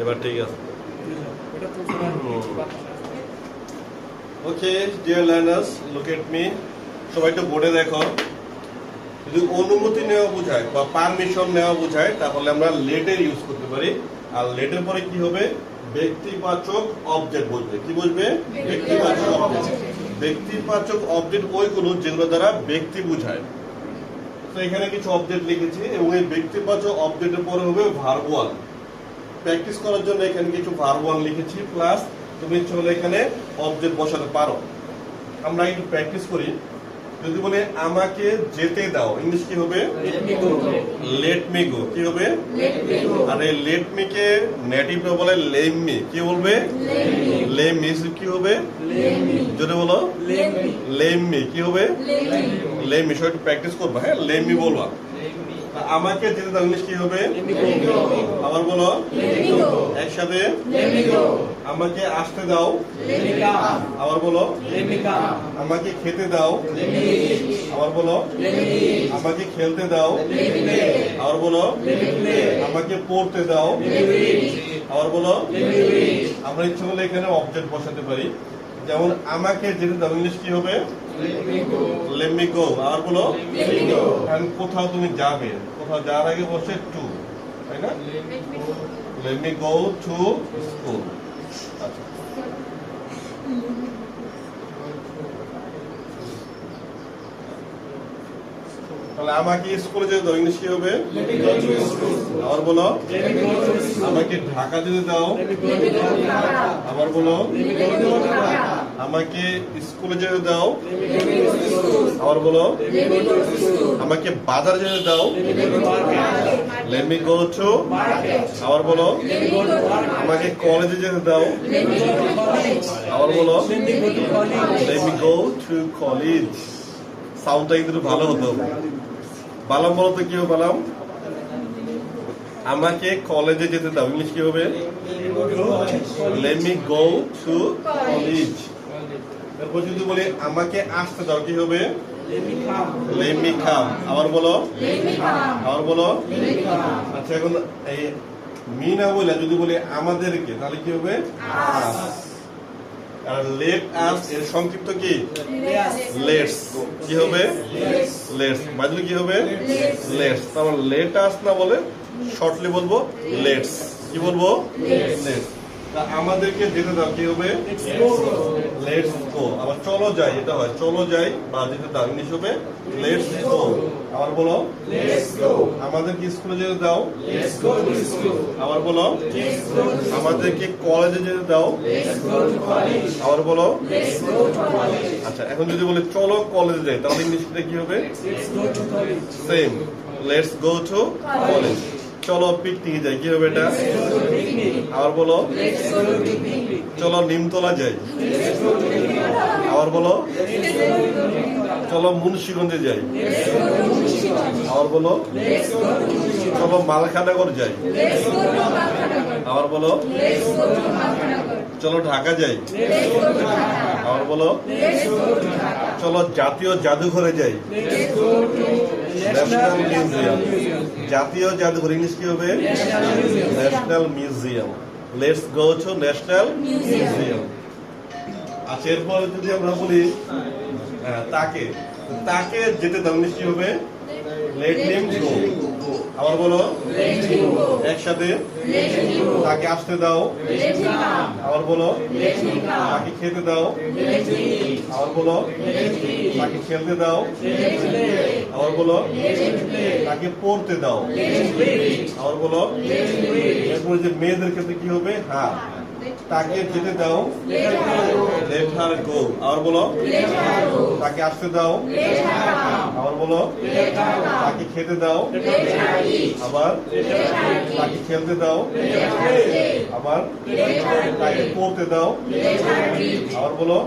এবার ঠিক আছে। তো okay dear learners look at me সবাই একটু বোর্ডে দেখো। যদি অনুমতি নেওয়া বোঝায় বা পারমিশন নেওয়া বোঝায়, তাহলে আমরা লেটের ইউজ করতে পারি। আর লেটের পরে কি হবে? ব্যক্তিবাচক অবজেক্ট বসবে। কি বসবে? ব্যক্তিবাচক অবজেক্ট ব্যক্তিবাচক অবজেক্ট ওইগুলো যেগুলো দ্বারা ব্যক্তি বোঝায়। তো এখানে কিছু অবজেক্ট লিখেছি এবং এই ব্যক্তিবাচক অবজেক্টের পরে হবে ভার্ব ওয়ান প্র্যাকটিস করার জন্য এখানে কিছু ভার্ব ওয়ান লিখেছি প্লাস তুমি চলে এখানে অবজেক্ট বসাতে পারো। আমরা একটু প্র্যাকটিস করি। যদি বলে আমাকে যেতে দাও ইংলিশ কি হবে? লেট মি গো কি হবে? আর লেট মি কে নেটিভরা বলে লেম মি কি বলবে? লেম মি কি হবে? যদি বলো। লেম মি কি হবে? লেম মি সবাই প্র্যাকটিস করবা হ্যাঁ? লেম মি বলবা। আমাকে যেতে ইংলিশ কি হবে? আবার বলো। একসাথে। আমাকে আসতে দাও। আবার বলো। আমাকে খেতে দাও। আবার বলো। আমাকে খেলতে দাও। আবার বলো। আমাকে পড়তে দাও। আবার বলো। আমরা ইচ্ছে করলে এখানে অবজেক্ট বসাতে পারি। যেমন, আমাকে যেতে দাও, ইংলিশ কি হবে? লেমি গো আর বলো? কারণ কোথাও তুমি যাবে। কোথাও যাওয়ার আগে বসে টু তাই না? লেমি গো টু স্কুল আচ্ছা। তাহলে আমাকে স্কুলে যেতে দাও, ইংলিশ কি হবে? আবার বলো। আমাকে ঢাকা যেতে দাও। আবার বলো। আমাকে স্কুলে যেতে দাও। আবার বলো। আমাকে বাজার যেতে দাও। লেট মি গো টু আবার বলো। আমাকে কলেজে যেতে দাও। আবার বলো। Let me go to college সাউন্ডটা কিন্তু ভালো হতো। বালাম বলো তো কি হবে, বালাম? আমাকে কলেজে যেতে দাও। ইংলিশ কি হবে? Let me go to college এরপর যদি বলি, আমাকে আসতে দাও, কি হবে? লেট মি কাম আবার বলো। আবার বলো। আচ্ছা এখন এই মি না বলে যদি বলি, আমাদেরকে, তাহলে কি হবে? us। আর লেট আস এর সংক্ষিপ্ত কি? লেটস কি হবে? লেটস বাজলে কি হবে? লেটস তারপর লেট আস না বলে শর্টলি বলব লেটস কি বলব? লেটস আমাদেরকে যেতে দাও কি হবে? লেটস গো আবার চলো যাই এটা হয় চলো যাই বা যেতে দাও ইংলিশ হবে লেটস গো আবার বলো আমাদেরকে স্কুলে যেতে দাও? স্কুল আবার বলো আমাদেরকে কলেজে যেতে দাও। আবার বলো আচ্ছা এখন যদি বলে চলো কলেজে যাই তাহলে ইংলিশটা কি হবে? Same let's go to college চলো পিকনিকে যাই। কি হবে এটা? আবার বলো। চলো নিমতলা যাই। আবার বলো। চলো মুন্সিগঞ্জে যাই। আবার বলো। চলো মালখানগর যাই। আবার বলো। চলো ঢাকা যাই। আবার বলো। চলো জাতীয় জাদুঘরে যাই। ন্যাশনাল মিউজিয়াম জাতীয় জাদুঘর ইংলিশ কি হবে? National museum let's go to national museum আচ্ছা এরপর যদি আমরা বলি হ্যাঁ, তাকে। তাকে যেতে দাও নিশ্চয়ই হবে? লেট নেম গো আবার বলো। একসাথে। তাকে আসতে দাও। আবার বলো। তাকে খেতে দাও। আবার বলো। তাকে খেলতে দাও। আবার বলো। তাকে পড়তে দাও। আবার বলো। এরপরে যে মেয়েদের ক্ষেত্রে কি হবে? হ্যাঁ। তাকে যেতে দাও। হার গো আবার বলো। তাকে আসতে দাও। আবার বলো। তাকে খেতে দাও। আবার তাকে খেলতে দাও। আবার তাকে পড়তে দাও। আবার বলো।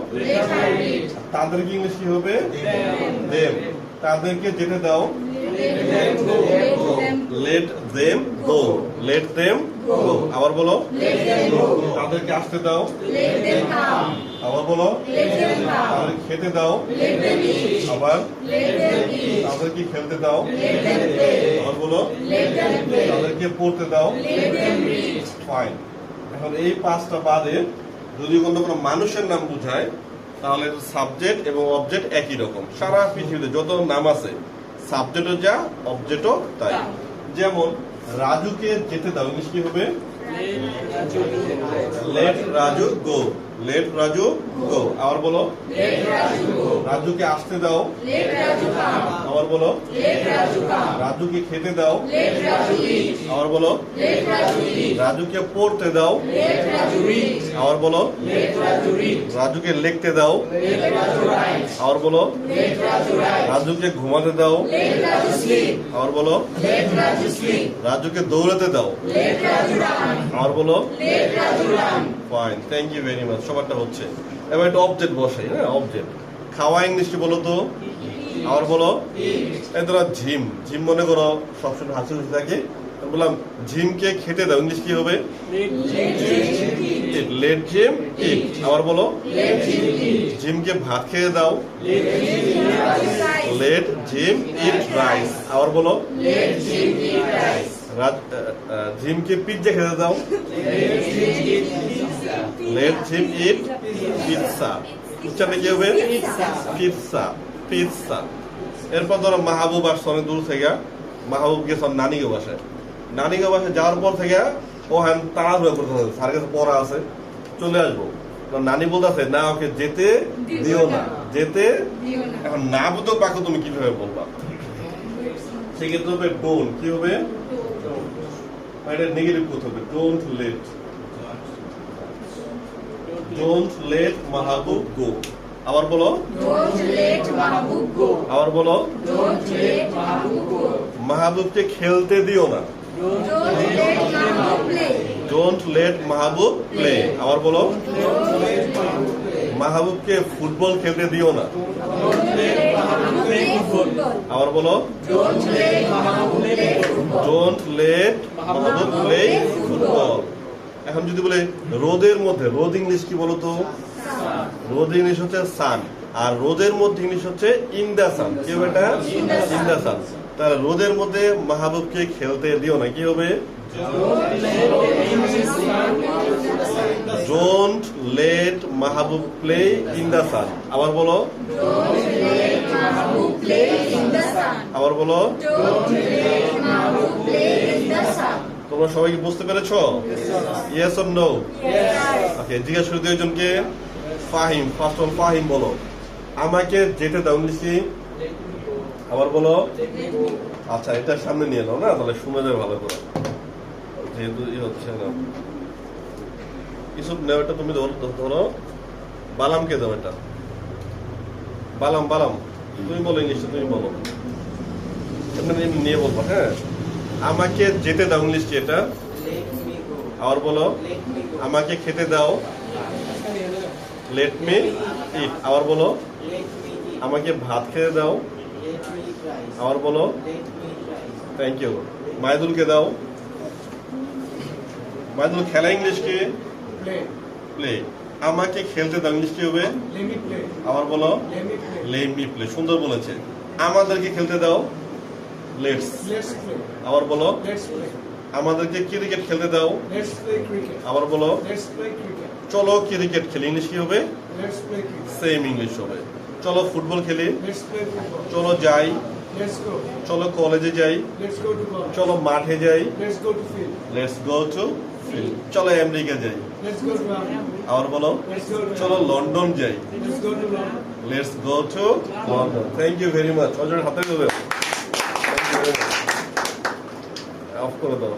তাদেরকে ইংলিশ কি হবে? দেম তাদেরকে যেতে দাও। Let them go let them আবার বলো। তাদেরকে আসতে দাও। আবার বলো। তাদের খেতে দাও। আবার তাদেরকে খেলতে দাও। আবার বলো। তাদেরকে পড়তে দাও। ফাইন এখন এই পাঁচটা বাদে যদি কোনো কোনো মানুষের নাম বোঝায়, তাহলে সাবজেক্ট এবং অবজেক্ট একই রকম। সারা পৃথিবীতে যত নাম আছে সাবজেক্টও যা অবজেক্টও তাই তাই। যেমন রাজুকে যেতে দাও ইংলিশ কি হবে? Let Raju go. Let Raju go আবার বলো রাজুকে আসতে দাও আবার বলো রাজুকে খেতে দাও আবার বলো রাজুকে পড়তে দাও আবার বলো রাজুকে লিখতে দাও আবার বলো রাজুকে ঘুমাতে দাও আবার বলো রাজুকে দৌড়াতে দাও আবার বলো fine thank you very much সবারটা হচ্ছে। এবার একটা অবজেক্ট বসাই হ্যাঁ অবজেক্ট খাওয়া ইংলিশটি বলো তো। আবার বলো। এই ঝিম। ঝিম মনে করো, সবসময় হাসি খুশি থাকে বললাম, ঝিমকে খেতে দাও, ইংলিশ কি হবে? লেট জিম ইট আবার বলো। জিমকে ভাত খেয়ে দাও। লেট জিম ইট রাইস আবার বলো। জিমকে পিৎজা খেতে দাও। লেট জিম ইট পিৎজা উচ্চারণে কি হবে? পিৎজা পিৎজা এরপর ধরো মাহবুব আসছে অনেক দূর থেকে। মাহবুব গেছে নানিকে বাসায় নানিকে বাসায় যাওয়ার পর থেকে ও হ্যাঁ তাড়াহুড়া করতে হবে স্যার কাছে পড়া আছে। চলে আসব। নানি বলতেছে না ওকে যেতে দিও না। যেতে এখন না বুঝতেও পাকো তুমি কীভাবে বলবা? সেক্ষেত্রে হবে ডোন্ট কি হবে? এটা নেগেটিভ করতে হবে। Don't let don't let Mahbub go আবার বলো। আবার বলো। মাহবুবকে খেলতে দিও না। ডোন্ট লেট মাহবুব প্লে আবার বলো। মাহবুবকে ফুটবল খেলতে দিও না। আবার বলো। Don't let Mahbub play football এখন যদি বলে রোদের মধ্যে রোদ ইংলিশ কি বলো তো রোদ ইংলিশ হচ্ছে সান আর রোদের মধ্যে ইংলিশ হচ্ছে ইন সান কি হবে এটা? ইন সান তাহলে রোদের মধ্যে মাহবুবকে খেলতে দিও না কি হবে? Don't let Mahbub play in the sun আবার বলো। আবার বলো। তোমরা সবাই কি বুঝতে পেরেছ? ইয়েস অর নো ওকে জিজ্ঞাসা করি দুইজনকে ফাহিম ফার্স্ট অন ফাহিম বলো। আমাকে যেতে দাও ইংলিশ। আবার বলো। আচ্ছা এটা সামনে নিয়ে নাও না তাহলে শুনে যাবে ভালো করে। যেহেতু ই হচ্ছে না। ইসব নেও তুমি ধরো ধরো। বালামকে দাও এটা। বালাম বালাম। তুমি বলো ইংলিশটা তুমি বলো। এমনি নিয়ে বলব হ্যাঁ? আমাকে যেতে দাও ইংলিশ কি এটা। আবার বলো আমাকে খেতে দাও। লেট মি ইট আবার বলো আমাকে ভাত খেতে দাও। আবার বলো থ্যাংক ইউ মাইদুলকে দাও। মাইদুল খেলা ইংলিশ কি? প্লে আমাকে খেলতে দাও ইংলিশ কি হবে? আবার বলো লেট মি প্লে সুন্দর বলেছে। আমাদেরকে খেলতে দাও। লেটস আবার বলো। আমাদেরকে ক্রিকেট খেলতে দাও। আবার বলো। চলো ক্রিকেট খেলি। ইংলিশ কি হবে? সেম ইংলিশ হবে। চলো ফুটবল খেলি। চলো যাই। চলো কলেজে যাই। চলো মাঠে যাই। লেটস গো টু চলো আমেরিকা যাই। আবার বলো। চলো লন্ডন যাই। Let's go to London thank you very much Ajay হাতে দেবে অফ করে দাও